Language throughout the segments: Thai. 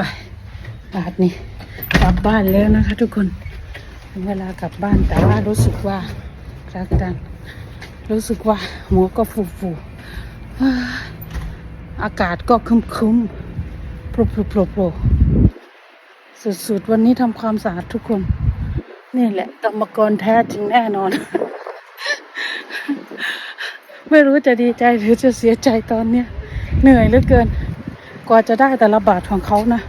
ไปบาทนี้กลับบ้านแล้วนะคะทุกคนเวลากลับบ้านแต่ว่ารู้สึกว่ารักดันรู้สึกว่าหัวก็ฟูฟูอากาศก็ครึมครึมโปรโปรโปรโปรสุดๆ วันนี้ทำความสะอาดทุกคน นี่แหละกรรมกรแท้จริงแน่นอน ไม่รู้จะดีใจหรือจะเสียใจตอนเนี้ยเหนื่อยเหลือเกิน กว่าจะได้แต่ละบาทของเขานะ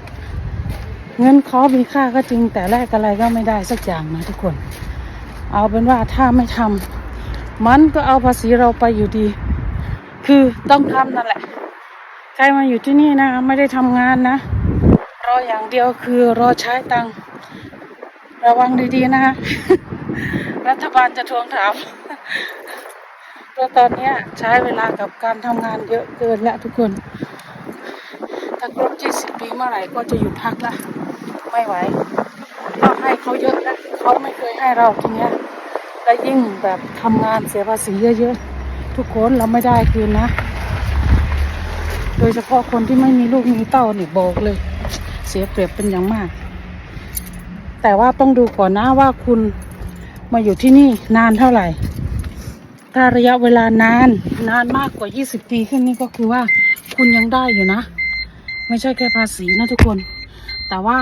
เงินเขามีค่าก็จริงแต่แลกอะไรก็ไม่ได้สักอย่างนะทุกคน เอาเป็นว่าถ้าไม่ทำมันก็เอาภาษีเราไปอยู่ดี คือต้องทำนั่นแหละ ใครมาอยู่ที่นี่นะ ไม่ได้ทำงานนะ รออย่างเดียวคือรอใช้ตังค์ระวังดีๆนะ รัฐบาลจะทวงถามเพราะตอนนี้ใช้เวลากับการทำงานเยอะเกินแล้วทุกคน ถ้าครบ20 ปีเมื่อไหร่ก็จะหยุดพักละไม่ไหวเราให้เขาเยอะนะเขาไม่เคยให้เราทีเนี้ยและยิ่งแบบทำงานเสียภาษีเยอะๆทุกคนเราไม่ได้คืนนะ โดยเฉพาะคนที่ไม่มีลูกมีเต้านี่บอกเลย เสียเปรียบเป็นอย่างมาก แต่ว่าต้องดูก่อนนะว่าคุณมาอยู่ที่นี่นานเท่าไหร่ ถ้าระยะเวลานานนานมากกว่า 20 ปีขึ้นนี่ก็คือว่าคุณยังได้อยู่นะ ไม่ใช่แค่ภาษีนะทุกคน แต่ว่า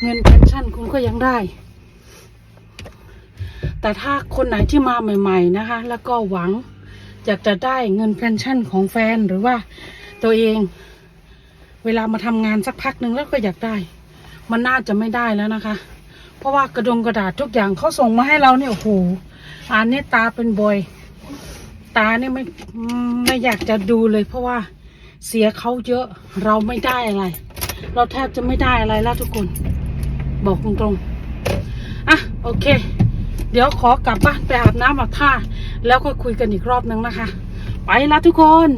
เงินเพนชั่นคุณก็ยังได้ แต่ถ้าคนไหนที่มาใหม่ ๆ นะคะ แล้วก็หวังอยากจะได้เงินเพนชั่นของแฟนหรือว่าตัวเอง เวลามาทำงานสักพักหนึ่งแล้วก็อยากได้ มันน่าจะไม่ได้แล้วนะคะ เพราะว่ากระดงกระดาษทุกอย่างเขาส่งมาให้เราเนี่ยโอ้โหอ่านนี่ตาเป็นบอยตาเนี่ยไม่ไม่อยากจะดูเลยเพราะว่า เสียเขาเยอะเราไม่ได้อะไร เราแทบจะไม่ได้อะไรแล้วทุกคน บอกตรงๆอะโอเค เดี๋ยวขอกลับบ้านไปอาบน้ำอาบท่า แล้วก็คุยกันอีกรอบนึงนะคะ ไปละทุกคน